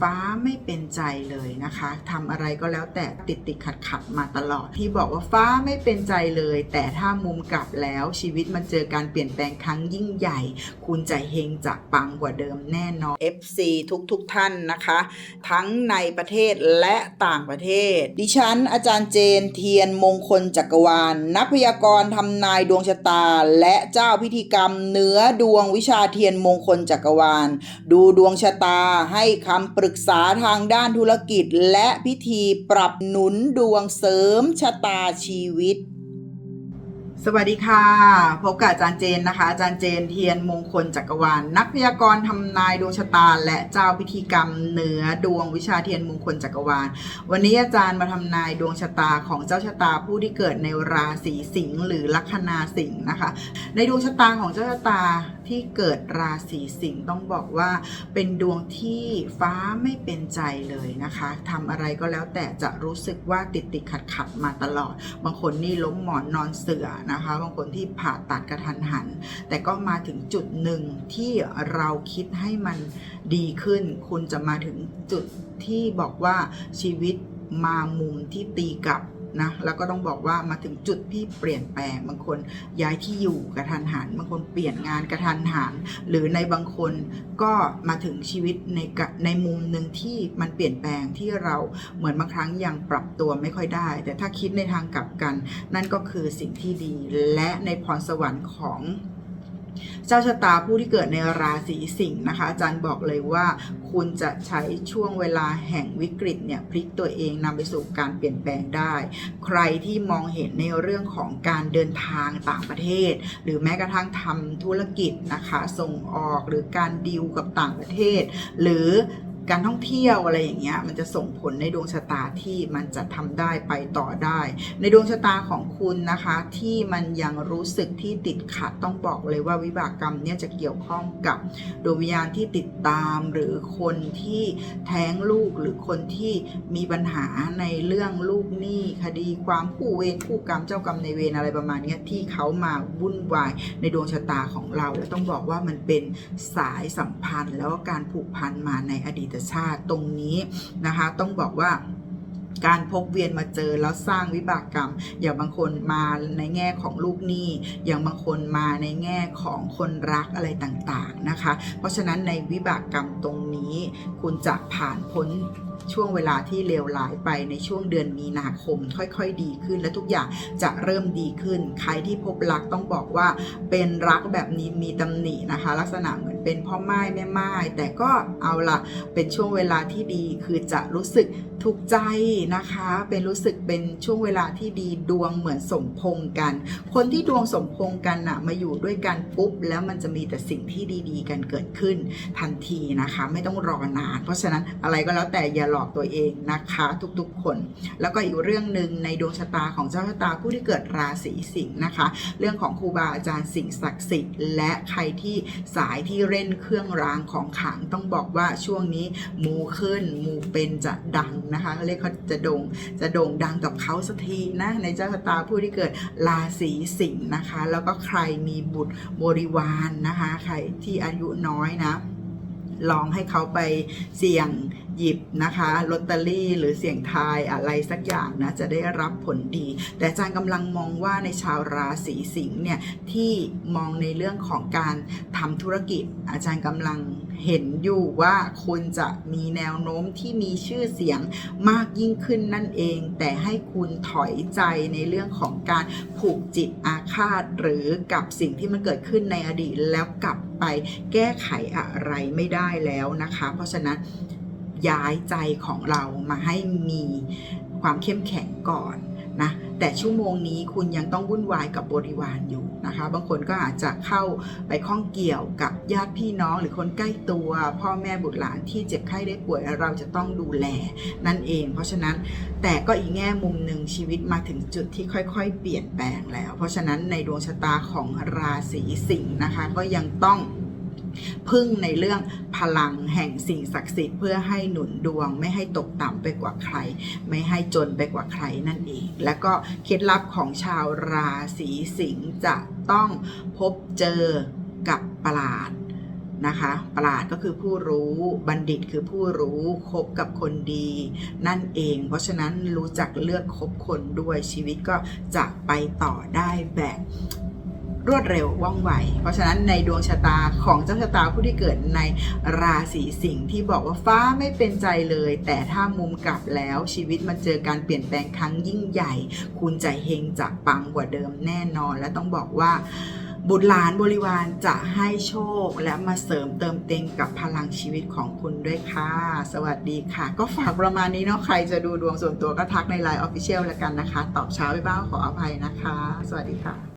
ฟ้าไม่เป็นใจเลยนะคะทำอะไรก็แล้วแต่ติดติดขัดขัดมาตลอด ที่บอกว่าฟ้าไม่เป็นใจเลย แต่ถ้ามุมกลับแล้วชีวิตมันเจอการเปลี่ยนแปลงครั้งยิ่งใหญ่ คุณจะเฮงจะปังกว่าเดิมแน่นอน FC ทุกทุกท่านนะคะ ทั้งในประเทศและต่างประเทศ ดิฉัน อาจารย์เจนเทียนมงคลจักรวาลนักพยากรณ์ทำนายดวงชะตา และเจ้าพิธีกรรมเนื้อดวงวิชาเทียนมงคลจักรวาล ดูดวงชะตาให้คำปรึกึกษาทางด้านธุรกิจและพิธีปรับหนุนดวงเสริมชะตาชีวิต สวัสดีค่ะ พบกับอาจารย์เจนนะคะ อาจารย์เจนเทียนมงคลจักรวาลนักพยากรณ์ทำนายดวงชะตา และเจ้าพิธีกรรมเหนือดวงวิชาเทียนมงคลจักรวาล วันนี้อาจารย์มาทำนายดวงชะตาของเจ้าชะตาผู้ที่เกิดในราศีสิงห์หรือลัคนาสิงห์นะคะ ในดวงชะตาของเจ้าชะตา ที่เกิดราศีสิงห์ต้องบอกว่า เป็นดวงที่ฟ้าไม่เป็นใจเลยนะคะทำอะไรก็แล้วแต่จะรู้สึกว่าติดติดขัดขัดมาตลอด บางคนนี่ล้มหมอนนอนเสือนะคะ บางคนที่ผ่าตัดกระทันหัน แต่ก็มาถึงจุดหนึ่งที่เราคิดให้มันดีขึ้น คุณจะมาถึงจุดที่บอกว่าชีวิตมามุมที่ตีกลับ นะแล้วก็ต้องบอกว่ามาถึงจุดที่เปลี่ยนแปลงบางคนย้ายที่อยู่กระทันหันบางคนเปลี่ยนงานกระทันหันหรือในบางคนก็มาถึงชีวิตในในมุมหนึ่งที่มันเปลี่ยนแปลงที่เราเหมือนบางครั้งยังปรับตัวไม่ค่อยได้ แต่ถ้าคิดในทางกลับกัน นั่นก็คือสิ่งที่ดีและในพรสวรรค์ของ เจ้าชะตาผู้ที่เกิดในราศีสิงห์นะคะอาจารย์บอกเลยว่า คุณจะใช้ช่วงเวลาแห่งวิกฤตเนี่ยพลิกตัวเองนำไปสู่การเปลี่ยนแปลงได้ ใครที่มองเห็นในเรื่องของการเดินทางต่างประเทศ หรือแม้กระทั่งทำธุรกิจนะคะ ส่งออกหรือการดีลกับต่างประเทศ หรือ การท่องเที่ยวอะไรอย่างเงี้ยมันจะส่งผลในดวงชะตาที่มันจะทำได้ไปต่อได้ ในดวงชะตาของคุณนะคะ ที่มันยังรู้สึกที่ติดขัดต้องบอกเลยว่าวิบากกรรมเนี่ยจะเกี่ยวข้องกับดวงวิญญาณที่ติดตามหรือคนที่แท้งลูกหรือคนที่มีปัญหาในเรื่องลูกหนี้คดีความคู่เวรคู่กรรมเจ้ากรรมในเวรอะไรประมาณเนี้ยที่เขามาวุ่นวายในดวงชะตาของเราแล้วต้องบอกว่ามันเป็นสายสัมพันธ์แล้วก็การผูกพันมาในอดีตชาติตรงนี้นะคะต้องบอกว่าการพบเวียนมาเจอแล้วสร้างวิบากกรรม อย่างบางคนมาในแง่ของลูกหนี้ อย่างบางคนมาในแง่ของคนรักอะไรต่างๆนะคะ เพราะฉะนั้นในวิบากกรรมตรงนี้ คุณจะผ่านพ้นช่วงเวลาที่เลวร้ายไปในช่วงเดือนมีนาคมค่อย ๆ ดีขึ้น และทุกอย่างจะเริ่มดีขึ้น ใครที่พบรักต้องบอกว่าเป็นรักแบบนี้มีตำหนินะคะ ลักษณะเหมือน เป็นพ่อไม้แม่ไม้แต่ก็เอาละเป็นช่วงเวลาที่ดีคือจะรู้สึกถูกใจนะคะ เป็นรู้สึกเป็นช่วงเวลาที่ดีดวงเหมือนสมพงกัน คนที่ดวงสมพงกันนะมาอยู่ด้วยกันปุ๊บ แล้วมันจะมีแต่สิ่งที่ดีๆ กันเกิดขึ้นทันทีนะคะ ไม่ต้องรอนาน เพราะฉะนั้นอะไรก็แล้วแต่อย่าหลอกตัวเองนะคะทุกๆคน แล้วก็อีกเรื่องหนึ่งในดวงชะตาของเจ้าชะตาผู้ที่เกิดราศีสิงห์นะคะ เรื่องของครูบาอาจารย์สิ่งศักดิ์สิทธิ์และใครที่สายที่เล่นเครื่องรางของขลังต้องบอกว่าช่วงนี้มูขึ้นมูเป็นจะดังนะคะเขาเรียกเขาจะโด่งจะโด่งดังกับเขาสักทีนะในเจ้าชะตาผู้ที่เกิดราศีสิงห์นะคะ แล้วก็ใครมีบุตรบริวารนนะคะ ใครที่อายุน้อยนะ ลองให้เขาไปเสี่ยงหยิบนะคะลอตเตอรี่หรือเสี่ยงทายอะไรสักอย่างนะจะได้รับผลดี แต่อาจารย์กำลังมองว่าในชาวราศีสิงห์เนี่ยที่มองในเรื่องของการทำธุรกิจ อาจารย์กำลังเห็นอยู่ว่าคุณจะมีแนวโน้มที่มีชื่อเสียงมากยิ่งขึ้นนั่นเอง แต่ให้คุณถอยใจในเรื่องของการผูกจิตอาฆาต หรือกับสิ่งที่มันเกิดขึ้นในอดีตแล้วกลับ ไป แก้ไขอะไรไม่ได้แล้วนะคะ เพราะฉะนั้นย้ายใจของเรามาให้มีความเข้มแข็งก่อน นะแต่ชั่วโมงนี้คุณยังต้องวุ่นวายกับบริวารอยู่นะคะ บางคนก็อาจจะเข้าไปข้องเกี่ยวกับญาติพี่น้องหรือคนใกล้ตัว พ่อแม่บุตรหลานที่เจ็บไข้ได้ป่วยเราจะต้องดูแลนั่นเอง เพราะฉะนั้นแต่ก็อีกแง่มุมหนึ่งชีวิตมาถึงจุดที่ค่อยๆ เปลี่ยนแปลงแล้ว เพราะฉะนั้นในดวงชะตาของราศีสิงห์นะคะก็ยังต้อง พึ่งในเรื่องพลังแห่งสิ่งศักดิ์สิทธิ์เพื่อให้หนุนดวง ไม่ให้ตกต่ำไปกว่าใคร ไม่ให้จนไปกว่าใครนั่นเอง แล้วก็เคล็ดลับของชาวราศีสิงห์จะต้องพบเจอกับประหลาดนะคะประหลาดก็คือผู้รู้บัณฑิตคือผู้รู้คบกับคนดี นั่นเอง เพราะฉะนั้นรู้จักเลือกคบคนด้วยชีวิตก็จะไปต่อได้แบบ รวดเร็วว่องไว เพราะฉะนั้นในดวงชะตาของเจ้าชะตาผู้ที่เกิดในราศีสิงห์ที่บอกว่าฟ้าไม่เป็นใจเลย แต่ถ้ามุมกลับแล้วชีวิตมันเจอการเปลี่ยนแปลงครั้งยิ่งใหญ่ คุณจะเฮงจะปังกว่าเดิมแน่นอน และต้องบอกว่าบุตรหลานบริวารจะให้โชคและมาเสริมเติมเต็งกับพลังชีวิตของคุณด้วยค่ะ สวัสดีค่ะ ก็ฝากประมาณนี้เนาะใครจะดูดวงส่วนตัวก็ทักในไลน์ออฟฟิเชียลแล้วกันนะคะ ตอบเช้าไปบ้างขออภัยนะคะ สวัสดีค่ะ